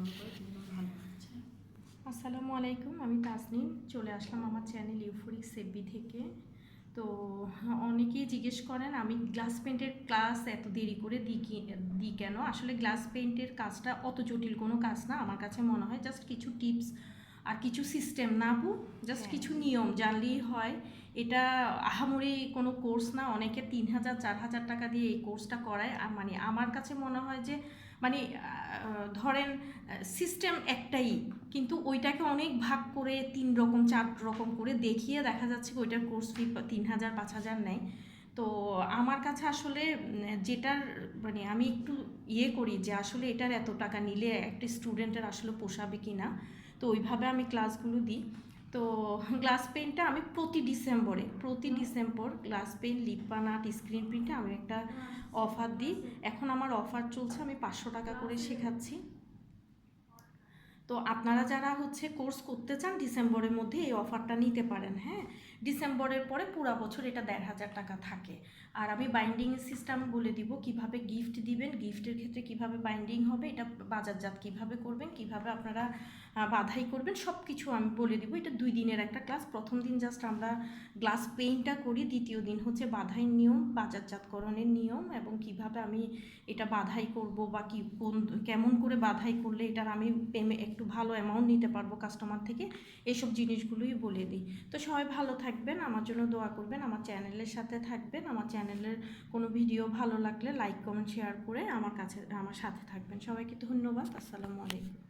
বন্ধ করে ভালো আসসালামু আলাইকুম, আমি তাসনিম। চলে আসলাম আমার চ্যানেল ইউফোরিক সেবি থেকে। তো অনেকেই জিজ্ঞেস করেন, আমি গ্লাস পেন্টের ক্লাস এত দেরি করে দিই কি দিই কেন? আসলে গ্লাস পেন্টের কাজটা অত জটিল কোনো কাজ না। আমার কাছে মনে হয় জাস্ট কিছু টিপস আর কিছু সিস্টেম না আপু জাস্ট হ্যাঁ। কিছু নিয়ম জানলেই হয়। এটা আহামরি কোনো কোর্স না অনেকে তিন হাজার চার হাজার টাকা দিয়ে এই কোর্সটা করায়। আর মানে আমার কাছে মনে হয় যে মানে ধরেন সিস্টেম একটাই কিন্তু ওইটাকে অনেক ভাগ করে তিন রকম চার রকম করে দেখিয়ে দেখা যাচ্ছে ওইটার কোর্স ফি তিন হাজার পাঁচ হাজার নেয়। তো আমার কাছে আসলে যেটার মানে আমি একটু ইয়ে করি যে আসলে এটার এত টাকা নিলে একটা স্টুডেন্টের আসলে পোষাবে কি না তো ওইভাবে আমি ক্লাসগুলো দিই। তো গ্লাস পেনটা আমি প্রতি ডিসেম্বরে প্রতি December glass pen lippan art screen প্রিন্টে আমি একটা অফার দিই। এখন আমার অফার চলছে আমি পাঁচশো টাকা করে শেখাচ্ছি। তো আপনারা যারা হচ্ছে কোর্স করতে চান ডিসেম্বরের মধ্যে এই অফারটা নিতে পারেন হ্যাঁ? ডিসেম্বরের পরে পুরো বছর এটা দেড় হাজার টাকা থাকে। আর আমি বাইন্ডিং সিস্টেম বলে দিব, কীভাবে গিফট দিবেন গিফটের ক্ষেত্রে কীভাবে বাইন্ডিং হবে, এটা বাজারজাত কীভাবে করবেন, কীভাবে আপনারা বাধাই করবেন সব কিছু আমি বলে দিব। এটা দুই দিনের একটা ক্লাস। প্রথম দিন জাস্ট আমরা গ্লাস পেইন্টটা করি, দ্বিতীয় দিন হচ্ছে বাধাই নিয়ম, বাজারজাতকরণের নিয়ম এবং কীভাবে আমি এটা বাধাই করব বা কি কোন কেমন করে বাধাই করলে এটার আমি একটু ভালো অ্যামাউন্ট নিতে পারব কাস্টমার থেকে এইসব জিনিসগুলোই বলে দিই। তো সবাই ভালো থাকবেন, আমার জন্য দোয়া করবেন, আমার চ্যানেলের সাথে থাকবেন, আমার চ্যানেলের কোনো ভিডিও ভালো লাগলে লাইক কমেন্ট শেয়ার করে আমার কাছে, আমার সাথে থাকবেন। সবাইকে ধন্যবাদ, আসসালামু আলাইকুম।